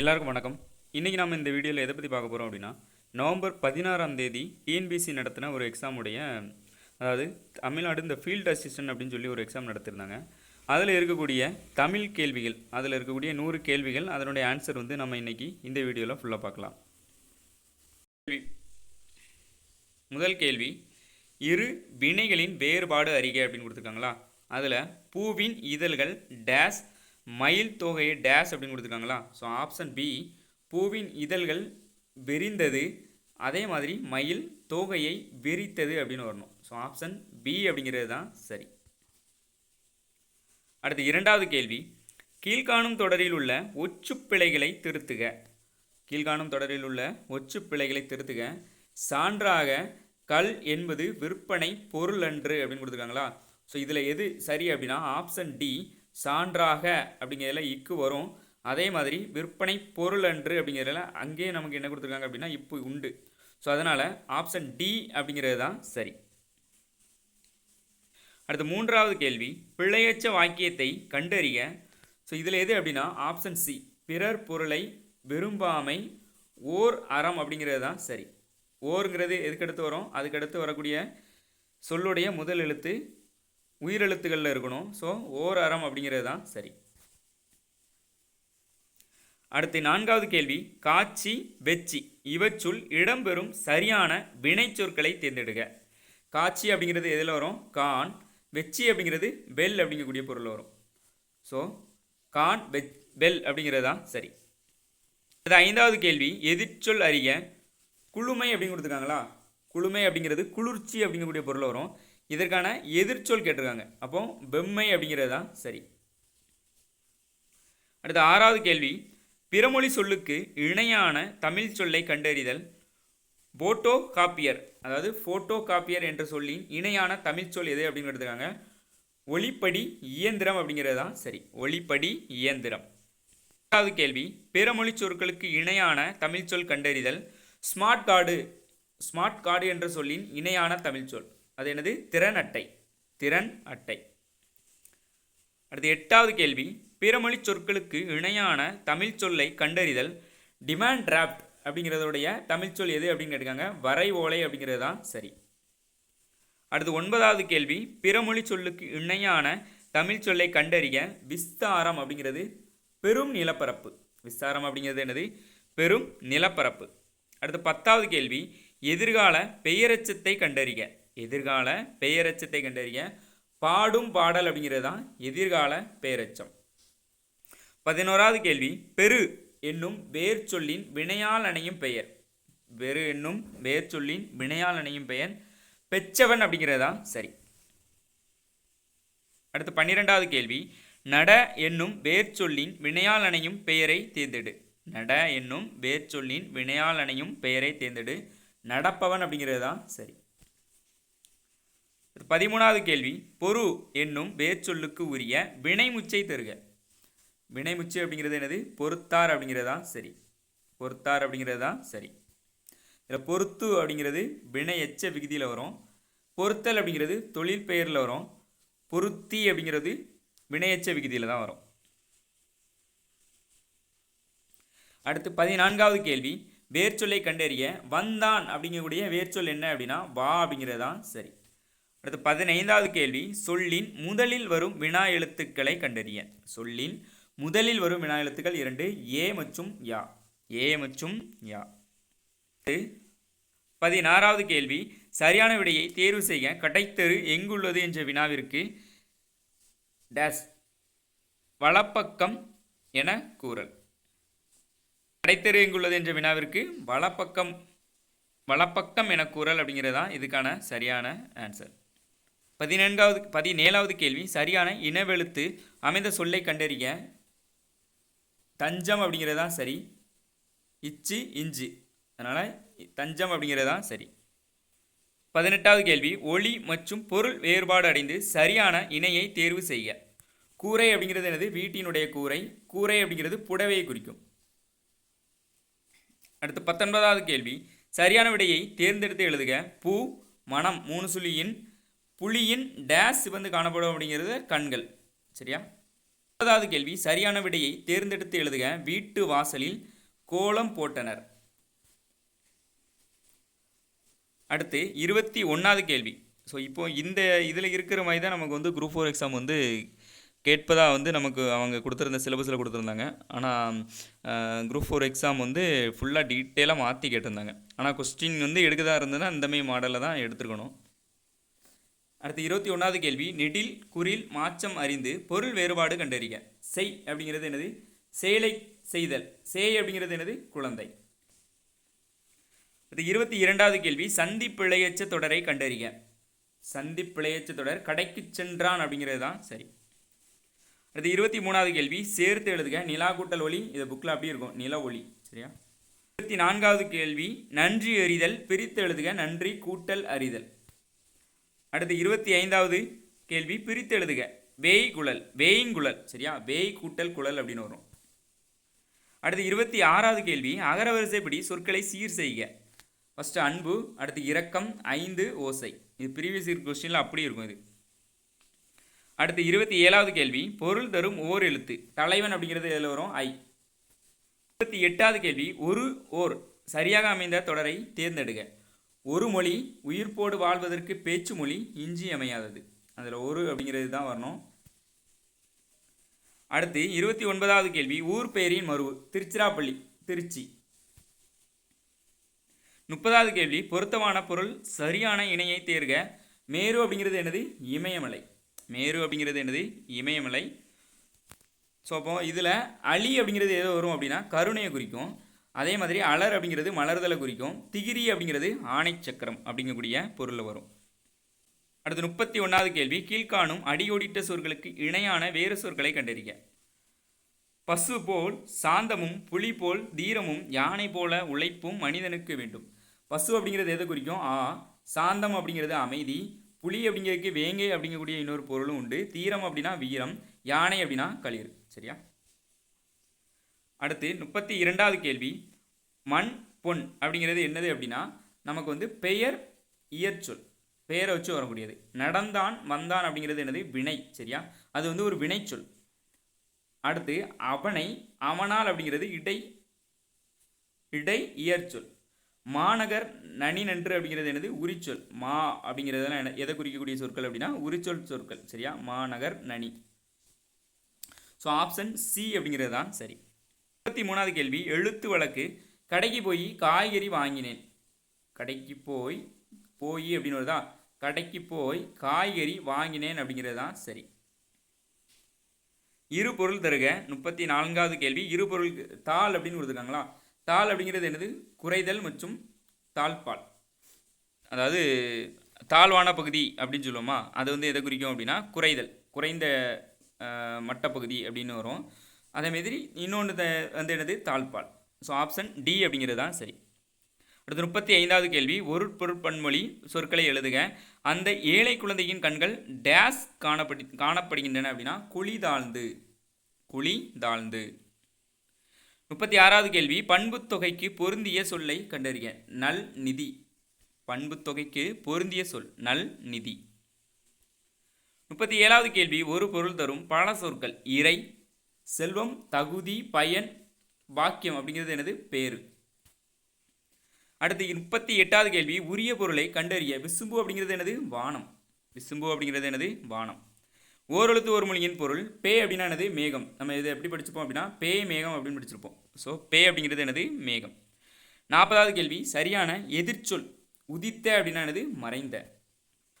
எல்லாருக்கும் வணக்கம். இன்றைக்கி நம்ம இந்த வீடியோவில் எதை பற்றி பார்க்க போகிறோம் அப்படின்னா நவம்பர் பதினாறாம் தேதி டிஎன்பிசி நடத்தின ஒரு எக்ஸாமுடைய அதாவது தமிழ்நாடு இந்த ஃபீல்டு அசிஸ்டன்ட் அப்படின்னு சொல்லி ஒரு எக்ஸாம் நடத்திருந்தாங்க. அதில் இருக்கக்கூடிய தமிழ் கேள்விகள் அதில் இருக்கக்கூடிய நூறு கேள்விகள் அதனுடைய ஆன்சர் வந்து நம்ம இன்றைக்கி இந்த வீடியோவில் ஃபுல்லாக பார்க்கலாம். கேள்வி முதல் கேள்வி இரு வினைகளின் வேறுபாடு அறிக்கை அப்படின்னு கொடுத்துருக்காங்களா? அதில் பூவின் இதழ்கள் டேஸ் மயில் தொகையை டேஷ் அப்படின்னு கொடுத்துருக்காங்களா? ஸோ ஆப்ஷன் பி பூவின் இதழ்கள் வெறிந்தது அதே மாதிரி மயில் தோகையை விரித்தது அப்படின்னு வரணும். ஸோ ஆப்ஷன் பி அப்படிங்கிறது தான் சரி. அடுத்து இரண்டாவது கேள்வி. கீழ்காணும் தொடரில் உள்ள ஒச்சு பிழைகளை திருத்துக. கீழ்காணும் தொடரில் உள்ள ஒற்றுப்பிழைகளை திருத்துக. சான்றாக கல் என்பது விற்பனை பொருள் அன்று அப்படின்னு கொடுத்துருக்காங்களா? ஸோ இதில் எது சரி அப்படின்னா ஆப்ஷன் டி சான்றாக அப்படிங்கிறதுல இக்கு வரும். அதே மாதிரி விற்பனை பொருள் அன்று அப்படிங்கிறதுல அங்கேயே நமக்கு என்ன கொடுத்துருக்காங்க அப்படின்னா இப்போ உண்டு. ஸோ அதனால் ஆப்ஷன் டி அப்படிங்கிறது தான் சரி. அடுத்து மூன்றாவது கேள்வி. பிழையற்ற வாக்கியத்தை கண்டறிய. ஸோ இதில் எது அப்படின்னா ஆப்ஷன் சி பிறர் பொருளை விரும்பாமை ஓர் அறம் அப்படிங்கிறது தான் சரி. ஓருங்கிறது எதுக்கடுத்து வரும்? அதுக்கடுத்து வரக்கூடிய சொல்லுடைய முதல் எழுத்து உயிரெழுத்துக்களில் இருக்கணும். ஸோ ஓர் அறம் அப்படிங்கிறது தான் சரி. அடுத்து நான்காவது கேள்வி. காட்சி வெச்சி. இவற்றுள் இடம்பெறும் சரியான வினைச்சொற்களை தேர்ந்தெடுக்க காட்சி அப்படிங்கிறது எதில் வரும்? கான். வெச்சி அப்படிங்கிறது பெல் அப்படிங்கக்கூடிய பொருள் வரும். ஸோ கான் வெச் பெல் அப்படிங்கிறது தான் சரி. அது ஐந்தாவது கேள்வி. எதிர்ச்சொல் அறிய குளுமை அப்படின்னு கொடுத்துருக்காங்களா? குளுமை அப்படிங்கிறது குளிர்ச்சி அப்படிங்கக்கூடிய பொருள் வரும். இதற்கான எதிர்ச்சொல் கேட்டிருக்காங்க. அப்போ பெம்மை அப்படிங்கிறது தான் சரி. அடுத்து ஆறாவது கேள்வி. பிறமொழி சொல்லுக்கு இணையான தமிழ் சொல்லை கண்டறிதல். போட்டோ காப்பியர் அதாவது ஃபோட்டோ காப்பியர் என்ற சொல்லின் இணையான தமிழ் சொல் எது அப்படின்னு எடுத்துக்காங்க ஒளிப்படி இயந்திரம் அப்படிங்கிறது தான் சரி. ஒளிப்படி இயந்திரம். இரண்டாவது கேள்வி. பிறமொழி சொற்களுக்கு இணையான தமிழ் சொல் கண்டறிதல். ஸ்மார்ட் கார்டு ஸ்மார்ட் கார்டு என்ற சொல்லின் இணையான தமிழ் சொல். அது என்னது? திறன் அட்டை. திறன் அட்டை. அடுத்து எட்டாவது கேள்வி. பிறமொழி சொற்களுக்கு இணையான தமிழ் சொல்லை கண்டறிதல் டிமாண்ட் டிராப்ட் அப்படிங்கிறதுடைய தமிழ் சொல் எது அப்படின்னு கேட்டுக்காங்க வரை ஓலை அப்படிங்கிறது தான் சரி. அடுத்து ஒன்பதாவது கேள்வி. பிறமொழி சொல்லுக்கு இணையான தமிழ் சொல்லை கண்டறிய விஸ்தாரம் அப்படிங்கிறது பெரும் நிலப்பரப்பு. விஸ்தாரம் அப்படிங்கிறது என்னது? பெரும் நிலப்பரப்பு. அடுத்து பத்தாவது கேள்வி. எதிர்கால பெயரெச்சத்தை கண்டறிக. எதிர்கால பெயரச்சத்தை கண்டறிய பாடும் பாடல் அப்படிங்கிறது தான் எதிர்கால பெயரச்சம் பதினோராவது கேள்வி பெரு என்னும் வேர் சொல்லின் வினையால் அணையும் பெயர். பெரு என்னும் வேர் சொல்லின் வினையால் அணையும் பெயர் பெச்சவன் அப்படிங்கிறது தான் சரி. அடுத்து பன்னிரெண்டாவது கேள்வி நட என்னும் வேர் சொல்லின் வினையால் அணையும் பெயரை தேர்ந்தெடு. நட என்னும் வேர் சொல்லின் வினையால் அணையும் பெயரை தேர்ந்தெடு. நடப்பவன் அப்படிங்கிறது தான் சரி. பதிமூணாவது கேள்வி பொறு என்னும் வேர்ச்சொல்லுக்கு உரிய வினைமுச்சை தருக. வினைமுச்சு அப்படிங்கிறது என்னது? பொறுத்தார் அப்படிங்கிறது? தான் சரி. பொறுத்தார் அப்படிங்கிறது தான் சரி. இதில் பொறுத்து அப்படிங்கிறது வினை எச்ச விகுதியில் வரும். பொறுத்தல் அப்படிங்கிறது தொழில் பெயரில் வரும். பொருத்தி அப்படிங்கிறது வினையச்ச விகுதியில் தான் வரும். அடுத்து பதினான்காவது கேள்வி வேர்ச்சொல்லை கண்டறிய வந்தான் அப்படிங்கக்கூடிய வேர்ச்சொல் என்ன அப்படின்னா வா அப்படிங்கிறது தான் சரி. அடுத்து பதினைந்தாவது கேள்வி. சொல்லின் முதலில் வரும் வினா எழுத்துக்களை கண்டறிய சொல்லின் முதலில் வரும் வினா எழுத்துக்கள் இரண்டு ஏ மற்றும் யா. ஏ மற்றும் யா. பதினாறாவது கேள்வி. சரியான விடையை தேர்வு செய்ய கடைத்தெரு எங்குள்ளது என்ற வினாவிற்கு டேஸ் வலப்பக்கம் என கூறல். கடைத்தெரு எங்குள்ளது என்ற வினாவிற்கு வலப்பக்கம் வலப்பக்கம் என கூறல் அப்படிங்கிறது தான் இதுக்கான சரியான ஆன்சர் பதினான்காவது பதினேழாவது கேள்வி சரியான இனவெழுத்து அமைந்த சொல்லை கண்டறிய தஞ்சம் அப்படிங்கிறது தான் சரி இச்சு இஞ்சு. அதனால் தஞ்சம் அப்படிங்கிறது தான் சரி. பதினெட்டாவது கேள்வி ஒளி மற்றும் பொருள் வேறுபாடு அடைந்து சரியான இணையை தேர்வு செய்ய கூரை அப்படிங்கிறது எனது வீட்டினுடைய கூரை. கூரை அப்படிங்கிறது புடவையை குறிக்கும். அடுத்து பத்தொன்பதாவது கேள்வி சரியான விடையை தேர்ந்தெடுத்து எழுதுக. பூ மனம் மூணு சுழியின் புலியின் டேஸ் சிவந்து காணப்படும் அப்படிங்கிறது கண்கள். சரியா? முப்பதாவது கேள்வி சரியான விடையை தேர்ந்தெடுத்து எழுதுக. வீட்டு வாசலில் கோலம் போட்டனர். அடுத்து இருபத்தி ஒன்றாவது கேள்வி. ஸோ இப்போ இந்த இதில் இருக்கிற மாதிரி தான் நமக்கு வந்து குரூப் ஃபோர் எக்ஸாம் வந்து கேட்பதாக வந்து நமக்கு அவங்க கொடுத்துருந்த சிலபஸில் கொடுத்துருந்தாங்க. ஆனால் குரூப் ஃபோர் எக்ஸாம் வந்து ஃபுல்லாக டீட்டெயிலாக மாற்றி கேட்டிருந்தாங்க. ஆனால் கொஸ்டின் வந்து எடுக்கதாக இருந்ததுன்னா இந்தமாரி மாடலில் தான் எடுத்துருக்கணும். அடுத்து இருபத்தி ஒன்றாவது கேள்வி நெடில் குறில் மாச்சம் அறிந்து பொருள் வேறுபாடு கண்டறிக. செய் அப்படிங்கிறது என்னது? செயலை செய்தல். சேய் அப்படிங்கிறது என்னது? குழந்தை. அடுத்து இருபத்தி இரண்டாவது கேள்வி சந்தி பிழையச்ச தொடரை கண்டறிக. சந்தி பிழையச்ச தொடர் கடைக்கு சென்றான் அப்படிங்கிறது தான் சரி. அடுத்து இருபத்தி மூணாவது கேள்வி சேர்த்து எழுதுக. நிலா கூட்டல் ஒளி. இது புக்கில் அப்படியே இருக்கும். நில ஒளி. சரியா? இருபத்தி நான்காவது கேள்வி நன்றி அறிதல் பிரித்து எழுதுக. நன்றி கூட்டல் அறிதல். அடுத்து இருபத்தி ஐந்தாவது கேள்வி பிரித்து எழுதுக. வேய் குழல் வேய்ங்குழல் சரியா? வேய் கூட்டல் குழல் அப்படின்னு வரும். அடுத்து இருபத்தி ஆறாவது கேள்வி அகரவரிசைப்படி சொற்களை சீர் செய்க. ஃபஸ்ட்டு அன்பு அடுத்து இரக்கம் ஐந்து ஓசை. இது ப்ரீவியஸ் இயர் கொஸ்டினில் அப்படி இருக்கும் இது. அடுத்து இருபத்தி ஏழாவது கேள்வி பொருள் தரும் ஓர் எழுத்து. தலைவன் அப்படிங்கிறது எதில் வரும்? ஐ. இருபத்தி எட்டாவது கேள்வி ஒரு ஓர் சரியாக அமைந்த தொடரை தேர்ந்தெடுக. ஒரு மொழி உயிர்ப்போடு வாழ்வதற்கு பேச்சு மொழி இன்றியமையாதது அதில் ஒரு அப்படிங்கிறது தான் வரணும். அடுத்து இருபத்தி ஒன்பதாவது கேள்வி ஊர் பெயரின் மருவு திருச்சிராப்பள்ளி திருச்சி. முப்பதாவது கேள்வி பொருத்தமான பொருள் சரியான இணையை தேர்க மேரு அப்படிங்கிறது என்னது? இமயமலை. மேரு அப்படிங்கிறது என்னது? இமயமலை. ஸோ அப்போ இதில் அலி அப்படிங்கிறது எது வரும் அப்படின்னா கருணையை குறிக்கும். அதே மாதிரி அலர் அப்படிங்கிறது மலர்தலை குறிக்கும். திகிரி அப்படிங்கிறது ஆணை சக்கரம் அப்படிங்கக்கூடிய பொருளில் வரும். அடுத்து முப்பத்தி ஒன்றாவது கேள்வி கீழ்காணும் அடியோடிட்ட சொற்களுக்கு இணையான வேறு சொற்களை கண்டறிக. பசு போல் சாந்தமும் புலி போல் தீரமும் யானை போல உழைப்பும் மனிதனுக்கு வேண்டும். பசு அப்படிங்கிறது எதை குறிக்கும்? ஆ சாந்தம் அப்படிங்கிறது அமைதி புலி அப்படிங்கிறதுக்கு வேங்கை அப்படிங்கக்கூடிய இன்னொரு பொருளும் உண்டு. தீரம் அப்படின்னா வீரம் யானை அப்படின்னா களிர். சரியா? அடுத்து முப்பத்தி இரண்டாவது கேள்வி மண் பொன் அப்படிங்கிறது என்னது அப்படின்னா நமக்கு வந்து பெயர் இயற்சொல் பெயரை வச்சு வரக்கூடியது. நடந்தான் வந்தான் அப்படிங்கிறது என்னது? வினை சரியா? அது வந்து ஒரு வினைச்சொல் அடுத்து அவனை அவனால் அப்படிங்கிறது இடை இடை இயற்சொல் மாநகர் நனி நன்று அப்படிங்கிறது என்னது? உரிச்சொல். மா அப்படிங்கிறதெல்லாம் என்ன- எதை குறிக்கக்கூடிய சொற்கள் அப்படின்னா உரிச்சொல் சொற்கள் சரியா? மாநகர் நனி. ஸோ ஆப்ஷன் சி அப்படிங்கிறது தான் சரி. முப்பத்தி மூணாவது கேள்வி எழுத்து வழக்கு கடைக்கு போய் காய்கறி வாங்கினேன். கடைக்கு போய் போய் அப்படின்னு வருதா கடைக்கு போய் காய்கறி வாங்கினேன் அப்படிங்கிறது தான் சரி. இரு பொருள் தருக முப்பத்தி நான்காவது கேள்வி. இரு பொருள் தாள் அப்படின்னு கொடுத்துருக்காங்களா? தாள் அப்படிங்கிறது என்னது? குறைதல் மற்றும் தாழ்பால். அதாவது தாழ்வான பகுதி அப்படின்னு சொல்லுவோமா? அது வந்து எதை குறிக்கும் அப்படின்னா குறைதல் குறைந்த மட்டப்பகுதி அப்படின்னு வரும். அதே மாதிரி இன்னொன்று வந்து என்னது? தாழ்பால். ஸோ ஆப்ஷன் டி அப்படிங்கிறது தான் சரி. அடுத்து முப்பத்தி ஐந்தாவது கேள்வி. ஒரு பொருட்பன்மொழி சொற்களை எழுதுக. அந்த ஏழை குழந்தையின் கண்கள் டேஸ் காணப்படி காணப்படுகின்றன அப்படின்னா குழி தாழ்ந்து. குழி தாழ்ந்து. முப்பத்தி ஆறாவது கேள்வி பண்புத்தொகைக்கு பொருந்திய சொல்லை கண்டறிய நல் நிதி. பண்புத் தொகைக்கு பொருந்திய சொல். நல் நிதி. முப்பத்தி ஏழாவது கேள்வி. ஒரு பொருள் தரும் பல சொற்கள். இறை செல்வம் தகுதி பயன் வாக்கியம் அப்படிங்கிறது என்னது? பேர். அடுத்து முப்பத்தி எட்டாவது கேள்வி உரிய பொருளை கண்டறிய விசும்பு அப்படிங்கிறது என்னது? வானம். விசும்பு அப்படிங்கிறது என்னது? வானம். ஓரெழுத்து ஒரு மொழியின் பொருள் பே அப்படின்னா என்னது? மேகம். நம்ம இதை எப்படி படிச்சிருப்போம் அப்படின்னா பே மேகம் அப்படின்னு படிச்சிருப்போம். ஸோ பே அப்படிங்கிறது என்னது? மேகம். நாற்பதாவது கேள்வி சரியான எதிர்ச்சொல் உதித்த அப்படின்னா என்னது? மறைந்த.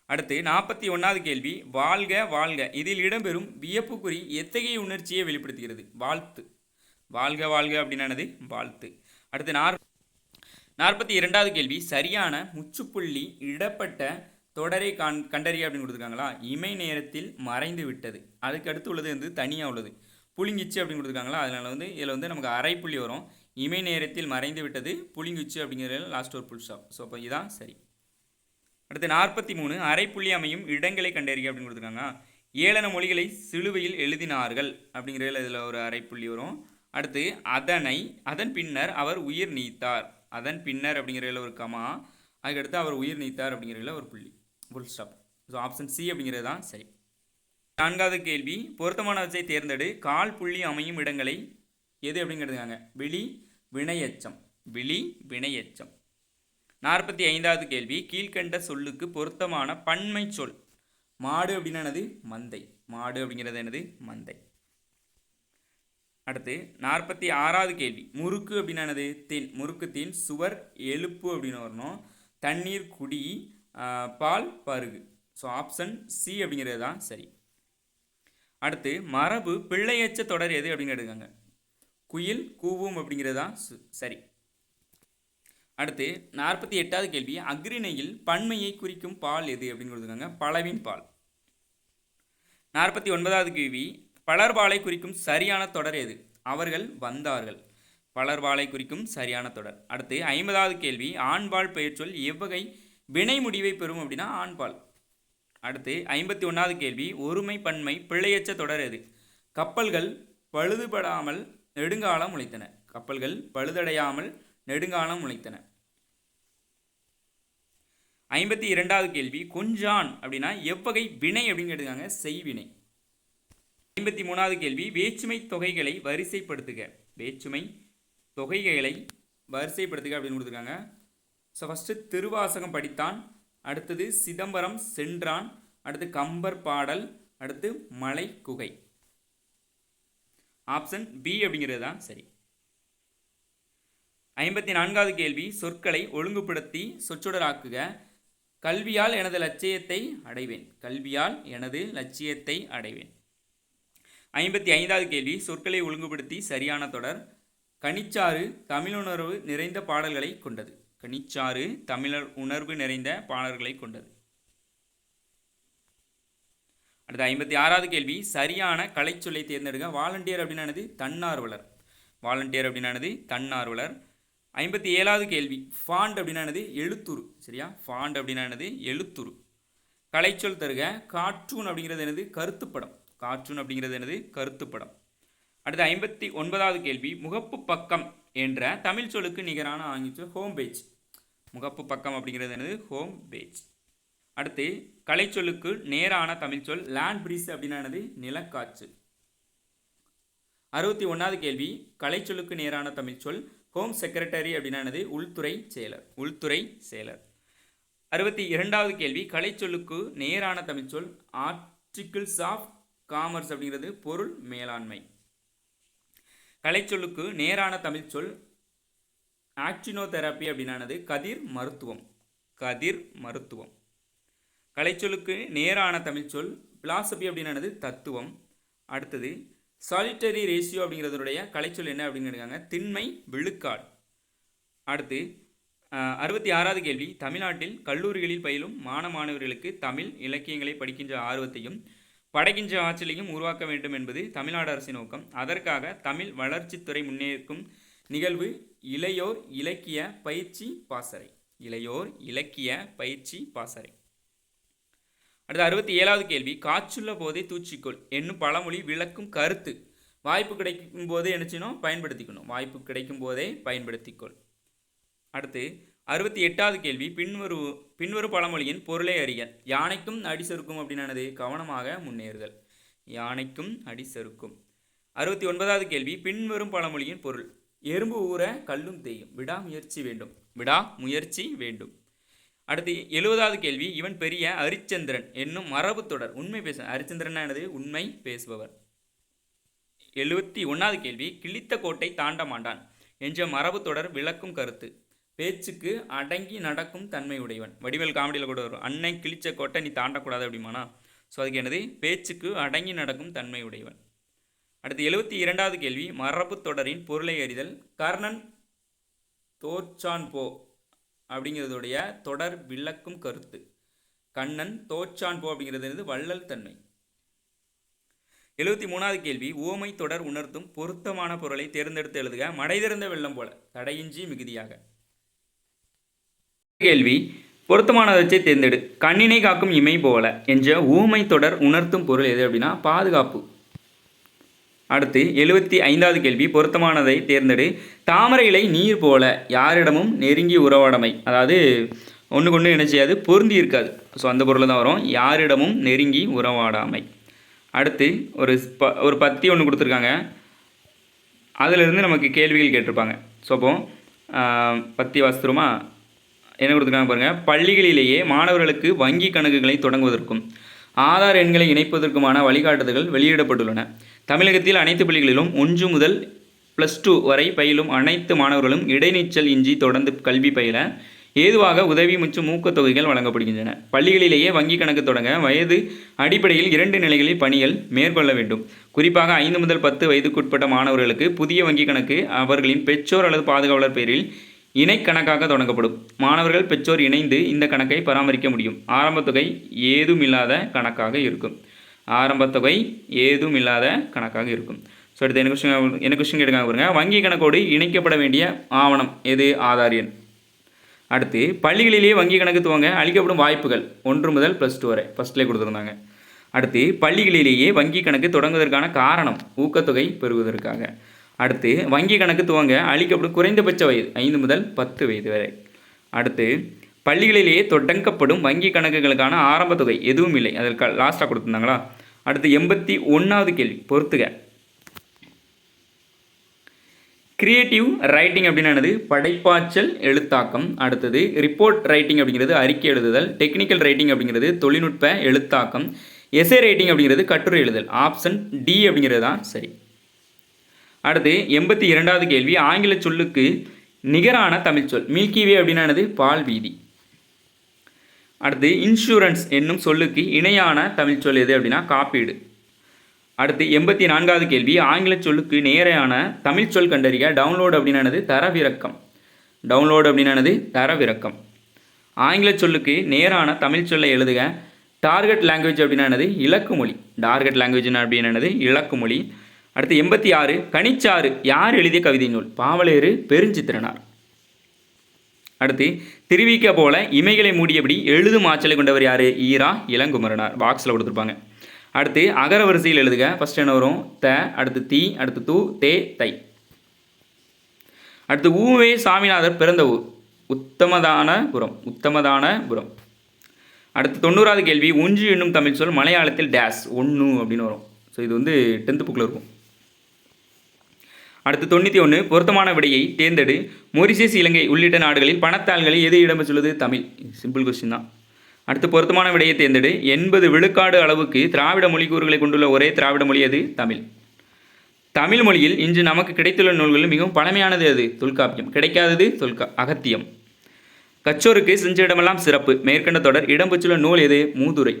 அடுத்து நாற்பத்தி ஒன்றாவது கேள்வி வாழ்க வாழ்க. இதில் இடம்பெறும் வியப்புக்குறி எத்தகைய உணர்ச்சியை வெளிப்படுத்துகிறது? வாழ்த்து. வாழ்க வாழ்க அப்படின்னானது வாழ்த்து. அடுத்து நார் நாற்பத்தி இரண்டாவது கேள்வி சரியான முச்சுப்புள்ளி இடப்பட்ட தொடரை கண் கண்டறிய அப்படின்னு கொடுத்துருக்காங்களா? இமை நேரத்தில் மறைந்து விட்டது. அதுக்கு அடுத்து உள்ளது வந்து தனியாக உள்ளது. புளிங்கிச்சு அப்படின்னு கொடுத்துருக்காங்களா? அதனால வந்து இதில் வந்து நமக்கு அரை புள்ளி வரும். இமை நேரத்தில் மறைந்து விட்டது புளிங்குச்சு அப்படிங்கிறதுல லாஸ்ட் ஒரு புல் ஸ்டாப் ஸோ அப்போ இதான் சரி. அடுத்து நாற்பத்தி மூணு அரைப்புள்ளி அமையும் இடங்களை கண்டறிக அப்படின்னு கொடுத்துருக்காங்க. ஏளன மொழிகளை சிலுவையில் எழுதினார்கள் அப்படிங்கிறதுல இதில் ஒரு அரைப்புள்ளி வரும். அடுத்து அதனை அதன் பின்னர் அவர் உயிர் நீத்தார். அதன் பின்னர் அப்படிங்கிறதுல ஒரு கமா அதுக்கடுத்து அவர் உயிர் நீத்தார் அப்படிங்கிறதுல ஒரு புள்ளி. Full stop so option C அப்படிங்கிறது தான் சரி. நான்காவது கேள்வி பொருத்தமானவற்றை தேர்ந்தெடு. கால் புள்ளி அமையும் இடங்களை எது அப்படிங்கிறதுக்காங்க? விழி வினையச்சம். விழி வினையச்சம். நாற்பத்தி ஐந்தாவது கேள்வி கீழ்கண்ட சொல்லுக்கு பொருத்தமான பன்மை சொல். மாடு அப்படின்னா என்னது? மந்தை. மாடு அப்படிங்கிறது என்னது? மந்தை. அடுத்து நாற்பத்தி ஆறாவது கேள்வி. முறுக்கு அப்படின்னா என்னது? தேன். முறுக்கு தேன் சுவர் எழுப்பு அப்படின்னு வரணும். தண்ணீர் குடி பால் பருகு. ஸோ ஆப்ஷன் சி அப்படிங்கிறது தான் சரி. அடுத்து மரபு பிள்ளையச்ச தொடர் எது அப்படின்னு எடுக்காங்க குயில் கூவும் அப்படிங்கிறது தான் சு- சரி. அடுத்து நாற்பத்தி எட்டாவது கேள்வி அக்ரிணையில் பன்மையை குறிக்கும் பால் எது அப்படின்னு கொடுத்துருக்காங்க. பலவின் பால். நாற்பத்தி ஒன்பதாவது கேள்வி பலர்பாலை குறிக்கும் சரியான தொடர் எது? அவர்கள் வந்தார்கள். பலர்பாலை குறிக்கும் சரியான தொடர். அடுத்து ஐம்பதாவது கேள்வி ஆண்பால் பெயர்ச்சொல் எவ்வகை வினை முடிவை பெறும் அப்படின்னா ஆண்பால் அடுத்து ஐம்பத்தி ஒன்றாவது கேள்வி ஒருமை பன்மை பிழையச்ச தொடர் எது? கப்பல்கள் பழுதுபடாமல் நெடுங்காலம் உழைத்தன. கப்பல்கள் பழுதடையாமல் நெடுங்காலம் உழைத்தன. ஐம்பத்தி இரண்டாவது கேள்வி கொஞ்சான் அப்படின்னா எவ்வகை வினை அப்படின்னு கேட்டுக்காங்க செய்வினை. ஐம்பத்தி மூணாவது கேள்வி வேற்றுமை தொகைகளை வரிசைப்படுத்துக. வேற்றுமை தொகைகளை வரிசைப்படுத்துக அப்படின்னு கொடுத்துருக்காங்க. ஸோ ஃபஸ்ட்டு திருவாசகம் படித்தான் அடுத்தது சிதம்பரம் சென்றான் அடுத்து கம்பர் பாடல் அடுத்து மலை குகை ஆப்ஷன் பி அப்படிங்கிறது தான் சரி. ஐம்பத்தி நான்காவது கேள்வி சொற்களை ஒழுங்குபடுத்தி சொற்றொடராக்குக. கல்வியால் எனது லட்சியத்தை அடைவேன். கல்வியால் எனது லட்சியத்தை அடைவேன். ஐம்பத்தி ஐந்தாவது கேள்வி சொற்களை ஒழுங்குபடுத்தி சரியான தொடர். கனிச்சாறு தமிழுணர்வு நிறைந்த பாடல்களை கொண்டது. கனிச்சாறு தமிழர் உணர்வு நிறைந்த பாடல்களை கொண்டது. அடுத்து ஐம்பத்தி ஆறாவது கேள்வி சரியான கலைச்சொல்லை தேர்ந்தெடுக்க வாலண்டியர் அப்படின்னானது தன்னார்வலர். வாலண்டியர் அப்படின்னானது தன்னார்வலர். ஐம்பத்தி ஏழாவது கேள்வி. ஃபாண்ட் அப்படின்னானது எழுத்துரு. சரியா? ஃபாண்ட் அப்படின்னானது எழுத்துரு. கலைச்சொல் தருக. கார்ட்டூன் அப்படிங்கிறது என்னது? கருத்துப்படம். கார்ட்டூன் அப்படிங்கிறது என்னது? கருத்துப்படம். அடுத்து ஐம்பத்தி ஒன்பதாவது கேள்வி. முகப்பு பக்கம் என்ற தமிழ் சொல்லுக்கு நிகரான ஆங்கில ஹோம் பேஜ் முகப்பு பக்கம் அப்படிங்கிறது என்னது? ஹோம் பேஜ் அடுத்து கலைச்சொல்லுக்கு நேரான தமிழ் சொல் லேண்ட் பிரீஸ் அப்படின்னா என்னது? நிலக்காற்று. அறுபத்தி ஒன்றாவது கேள்வி. கலைச்சொல்லுக்கு நேரான தமிழ் சொல் ஹோம் செக்ரட்டரி அப்படின்னா என்னது? உள்துறை செயலர். உள்துறை செயலர். அறுபத்தி இரண்டாவது கேள்வி. கலைச்சொல்லுக்கு நேரான தமிழ்ச்சொல் ஆர்டிகிள்ஸ் ஆஃப் காமர்ஸ் அப்படிங்கிறது பொருள் மேலாண்மை. கலைச்சொல்லுக்கு நேரான தமிழ்ச்சொல் சொல் ஆக்டினோதெரப்பி அப்படின்னானது கதிர் மருத்துவம். கதிர் மருத்துவம். கலைச்சொல்லுக்கு நேரான தமிழ்ச்சொல் பிலாசபி அப்படின்னானது தத்துவம். அடுத்தது சாலிட்டரி ரேஷியோ அப்படிங்கிறதுடைய கலைச்சொல் என்ன அப்படின்னு இருக்காங்க திண்மை விழுக்காடு. அடுத்து அறுபத்தி ஆறாவது கேள்வி. தமிழ்நாட்டில் கல்லூரிகளில் பயிலும் மாண மாணவர்களுக்கு தமிழ் இலக்கியங்களை படிக்கின்ற ஆர்வத்தையும் படைக்கின்ற ஆற்றலையும் உருவாக்க வேண்டும் என்பது தமிழ்நாடு அரசின் நோக்கம். அதற்காக தமிழ் வளர்ச்சித்துறை முன்னேற்கும் நிகழ்வு இளையோர் இலக்கிய பயிற்சி பாசறை. இளையோர் இலக்கிய பயிற்சி பாசறை. அடுத்து அறுபத்தி ஏழாவது கேள்வி காய்ச்சுள்ள போதே தூச்சிக்கொள் என்னும் பழமொழி விளக்கும் கருத்து. வாய்ப்பு கிடைக்கும் போதே என்னச்சினோம் பயன்படுத்திக்கணும். வாய்ப்பு கிடைக்கும் போதே பயன்படுத்திக்கொள். அடுத்து அறுபத்தி எட்டாவது கேள்வி பின்வரு பின்வரும் பழமொழியின் பொருளை அறியல் யானைக்கும் அடி செருக்கும் அப்படின்னானது கவனமாக முன்னேறுதல். யானைக்கும் அடி செருக்கும். அறுபத்தி ஒன்பதாவது கேள்வி பின்வரும் பழமொழியின் பொருள். எறும்பு ஊற கல்லும் தேயும். விடாமுயற்சி வேண்டும். விடா முயற்சி வேண்டும். அடுத்து எழுபதாவது கேள்வி. இவன் பெரிய ஹரிச்சந்திரன் என்னும் மரபு தொடர். உண்மை பேச. ஹரிச்சந்திரன் எனது உண்மை பேசுபவர். எழுபத்தி ஒன்றாவது கேள்வி. கிழித்த கோட்டை தாண்ட மாட்டான் என்ற மரபு தொடர் விளக்கும் கருத்து. பேச்சுக்கு அடங்கி நடக்கும் தன்மை உடையவன். வடிவேல் காமெடியில் கூட வரும். அன்னை கிழிச்ச கோட்டை நீ தாண்டக்கூடாது அப்படிமானா ஸோ அதுக்கு என்னது? பேச்சுக்கு அடங்கி நடக்கும் தன்மை உடையவன். அடுத்து எழுபத்தி இரண்டாவது கேள்வி. மரபு தொடரின் பொருளை அறிதல். கர்ணன் தோற்றான் போ. அப்படிங்கிறதுடைய தொடர் விளக்கும் கருத்து. கண்ணன் தோச்சான்போ அப்படிங்கிறது வள்ளல் தன்மை. எழுபத்தி மூணாவது கேள்வி ஓமை தொடர் உணர்த்தும் பொருத்தமான பொருளை தேர்ந்தெடுத்து எழுதுக. மடை திறந்த வெள்ளம் போல தடையின்றி மிகுதியாக. கேள்வி பொருத்தமானவற்றை தேர்ந்தெடு. கண்ணினை காக்கும் இமை போல என்ற ஊமை தொடர் உணர்த்தும் பொருள் எது அப்படின்னா? பாதுகாப்பு. அடுத்து எழுபத்தி ஐந்தாவது கேள்வி பொருத்தமானதை தேர்ந்தெடு. தாமரை இலை நீர் போல யாரிடமும் நெருங்கி உறவாடமை. அதாவது ஒன்றுக்கு ஒன்று என்ன செய்யாது பொருந்தி இருக்காது. ஸோ அந்த பொருள் தான் வரும். யாரிடமும் நெருங்கி உறவாடாமை. அடுத்து ஒரு ப ஒரு பத்தி ஒன்று கொடுத்துருக்காங்க. அதிலிருந்து நமக்கு கேள்விகள் கேட்டிருப்பாங்க. ஸோ அப்போ பத்தி வாசித்துருமா என்ன கொடுத்துருக்காங்க பாருங்கள் பள்ளிகளிலேயே மாணவர்களுக்கு வங்கி கணக்குகளை தொடங்குவதற்கும் ஆதார் எண்களை இணைப்பதற்குமான வழிகாட்டுதல்கள் வெளியிடப்பட்டுள்ளன. தமிழகத்தில் அனைத்து பள்ளிகளிலும் ஒன்று முதல் ப்ளஸ் டூ வரை பயிலும் அனைத்து மாணவர்களும் இடைநீச்சல் இன்றி தொடர்ந்து கல்வி பயில ஏதுவாக உதவி மற்றும் ஊக்கத்தொகைகள் வழங்கப்படுகின்றன. பள்ளிகளிலேயே வங்கி கணக்கு தொடங்க வயது அடிப்படையில் இரண்டு நிலைகளில் பணிகள் மேற்கொள்ள வேண்டும். குறிப்பாக ஐந்து முதல் பத்து வயதுக்குட்பட்ட மாணவர்களுக்கு புதிய வங்கி கணக்கு அவர்களின் பெற்றோர் அல்லது பாதுகாவலர் பேரில் இணை கணக்காக தொடங்கப்படும். மாணவர்கள் பெற்றோர் இணைந்து இந்த கணக்கை பராமரிக்க முடியும். ஆரம்பத் தொகை ஏதும் இல்லாத கணக்காக இருக்கும். ஆரம்பத் தொகை ஏதும் இல்லாத கணக்காக இருக்கும். ஸோ அடுத்து என்ன கொஸ்டின் என்ன கொஸ்டின் கேட்காங்க பாருங்க. வங்கி கணக்கோடு இணைக்கப்பட வேண்டிய ஆவணம் எது? ஆதார் எண். அடுத்து பள்ளிகளிலேயே வங்கி கணக்கு துவங்க அளிக்கப்படும் வாய்ப்புகள் ஒன்று முதல் ப்ளஸ் டூ வரை. ஃபஸ்ட்லேயே கொடுத்துருந்தாங்க. அடுத்து பள்ளிகளிலேயே வங்கி கணக்கு தொடங்குவதற்கான காரணம் ஊக்கத்தொகை பெறுவதற்காக. அடுத்து வங்கி கணக்கு துவங்க அளிக்கப்படும் குறைந்தபட்ச வயது ஐந்து முதல் பத்து வயது வரை. அடுத்து பள்ளிகளிலேயே தொடங்கப்படும் வங்கி கணக்குகளுக்கான ஆரம்ப தொகை எதுவும் இல்லை அதற்கு லாஸ்ட்டாக கொடுத்துருந்தாங்களா? அடுத்து எண்பத்தி ஒன்றாவது கேள்வி பொறுத்துக. கிரியேட்டிவ் ரைட்டிங் அப்படின்னானது படைப்பாச்சல் எழுத்தாக்கம். அடுத்தது ரிப்போர்ட் ரைட்டிங் அப்படிங்கிறது அறிக்கை எழுதுதல். டெக்னிக்கல் ரைட்டிங் அப்படிங்கிறது தொழில்நுட்ப எழுத்தாக்கம். எஸ்ஏ ரைட்டிங் அப்படிங்கிறது கட்டுரை எழுதல். ஆப்ஷன் டி அப்படிங்கிறது தான் சரி. அடுத்து எண்பத்தி இரண்டாவது கேள்வி. ஆங்கில சொல்லுக்கு நிகரான தமிழ் சொல். மில்கிவே அப்படின்னானது பால் வீதி அடுத்து இன்சூரன்ஸ் என்னும் சொல்லுக்கு இணையான தமிழ் சொல் எது அப்படின்னா காப்பீடு. அடுத்து எண்பத்தி நான்காவது கேள்வி ஆங்கில சொல்லுக்கு நேரையான தமிழ் சொல் கண்டறிய டவுன்லோடு அப்படின்னானது தரவிறக்கம். டவுன்லோடு அப்படின்னானது தரவிறக்கம். ஆங்கில சொல்லுக்கு நேரான தமிழ் சொல்லை எழுதுக. டார்கெட் லாங்குவேஜ் அப்படின்னானது இலக்கு மொழி. டார்கெட் லாங்குவேஜ் அப்படின்னானது இலக்கு மொழி. அடுத்து எண்பத்தி ஆறு கனிச்சாறு யார் எழுதிய கவிதை நூல்? பாவலேறு பெருஞ்சித்திரனார். அடுத்து திருவிக்க போல இமைகளை மூடியபடி எழுதும் ஆற்றலை கொண்டவர் யார்? ஈரா இளங்குமரனார். பாக்ஸில் கொடுத்துருப்பாங்க. அடுத்து அகர வரிசையில் எழுதுக. ஃபர்ஸ்ட் என்ன வரும்? த அடுத்து தி அடுத்து து தே தை. அடுத்து ஊவே சாமிநாதர் பிறந்த ஊர் உத்தமதான புரம் அடுத்து தொண்ணூறாவது கேள்வி ஒன்று என்னும் தமிழ் சொல் மலையாளத்தில் டேஸ் ஒன்று அப்படின்னு வரும். ஸோ இது வந்து டென்த்து புக்கில் இருக்கும். அடுத்து தொண்ணூற்றி ஒன்று பொருத்தமான விடையை தேர்ந்தெடு. மொரிசியஸ் இலங்கை உள்ளிட்ட நாடுகளில் பணத்தாள்களில் எது இடம்பெற்றுள்ளது? தமிழ். சிம்பிள் கொஸ்டின் தான். அடுத்து பொருத்தமான விடையை தேர்ந்தெடு. எண்பது விழுக்காடு அளவுக்கு திராவிட மொழி கூறுகளை கொண்டுள்ள ஒரே திராவிட மொழி அது தமிழ். தமிழ் மொழியில் இன்று நமக்கு கிடைத்துள்ள நூல்களில் மிகவும் பழமையானது அது தொல்காப்பியம். கிடைக்காதது தொல்கா அகத்தியம். கச்சோருக்கு செஞ்ச இடமெல்லாம் சிறப்பு. மேற்கண்ட தொடர் இடம்பெற்றுள்ள நூல் எது? மூதுரை.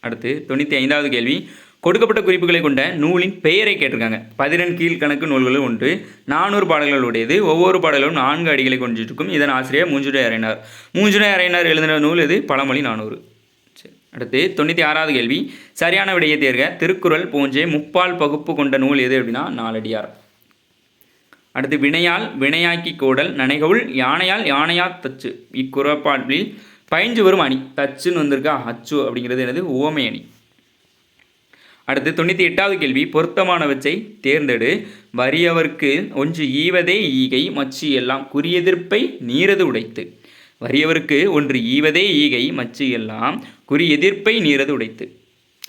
அடுத்து தொண்ணூற்றி ஐந்தாவது கேள்வி. கொடுக்கப்பட்ட குறிப்புகளை கொண்ட நூலின் பெயரை கேட்டிருக்காங்க. பதினெண் கீழ்கணக்கு நூல்களும் ஒன்று நானூறு பாடல்கள் உடையது ஒவ்வொரு பாடலும் நான்கு அடிகளை கொண்டிருக்கும். இதன் ஆசிரியர் மூஞ்சுடை அறையினார். மூஞ்சுடை அறையினார் எழுதின நூல் இது பழமொழி நானூறு. அடுத்து தொண்ணூற்றி ஆறாவது கேள்வி. சரியான விடையை தேர்க. திருக்குறள் போன்றே முப்பால் பகுப்பு கொண்ட நூல் எது அப்படின்னா நாலடியார். அடுத்து வினையால் வினையாக்கி கோடல் நனைகவுள் யானையால் யானையா தச்சு. இக்குறப்பாட்டில் பயின்று வரும் அணி. தச்சுன்னு வந்திருக்கா அச்சு அப்படிங்கிறது எனது ஓமை அணி. அடுத்து தொண்ணூற்றி எட்டாவது கேள்வி பொருத்தமானவற்றை தேர்ந்தெடு. வறியவர்க்கு ஒன்று ஈவதே ஈகை மச்சு எல்லாம் குறியெதிர்ப்பை நீரது உடைத்து. வறியவருக்கு ஒன்று ஈவதே ஈகை மச்சு எல்லாம் குறி எதிர்ப்பை நீரது உடைத்து.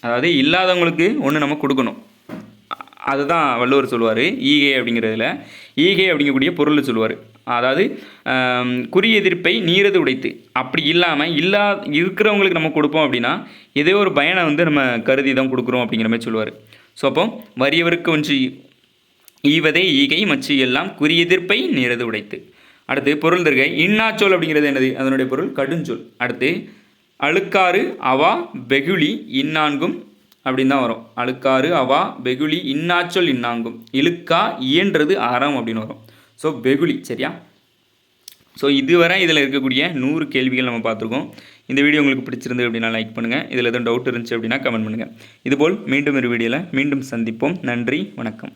அதாவது இல்லாதவங்களுக்கு ஒன்று நம்ம கொடுக்கணும். அதுதான் வள்ளுவர் சொல்லுவார். ஈகை அப்படிங்கிறதுல. ஈகை அப்படிங்கக்கூடிய பொருள் சொல்லுவார். அதாவது ஆம், குறி எதிர்ப்பை நீரது உடைத்து. அப்படி இல்லாமல் இல்லா இருக்கிறவங்களுக்கு நம்ம கொடுப்போம் அப்படின்னா ஏதோ ஒரு பயனை வந்து நம்ம கருதி தான் கொடுக்குறோம் அப்படிங்கிற மாதிரி சொல்லுவார். ஸோ அப்போ வறியவருக்கு ஒன்று ஈவதே ஈகை மச்சு எல்லாம் குறி எதிர்ப்பை நீரது உடைத்து. அடுத்து பொருள் தருகை இன்னாச்சொல் அப்படிங்கிறது என்னது? அதனுடைய பொருள் கடுஞ்சொல். அடுத்து அழுக்காறு அவா வெகுளி இன்னான்கும் அப்படின்னு தான் வரும். அழுக்காறு அவா வெகுளி இன்னாச்சொல் இன்னாங்கும். இழுக்கா இயன்றது அறம் அப்படின்னு வரும். ஸோ வெகுளி சரியா? ஸோ இதுவரை இதில் இருக்கக்கூடிய நூறு கேள்விகள் நம்ம பார்த்துருக்கோம். இந்த வீடியோ உங்களுக்கு பிடிச்சிருந்து அப்படின்னா லைக் பண்ணுங்கள் இதில் எதுவும் டவுட் இருந்துச்சு அப்படின்னா கமெண்ட் பண்ணுங்கள் இதுபோல் மீண்டும் ஒரு வீடியோவில் மீண்டும் சந்திப்போம். நன்றி வணக்கம்.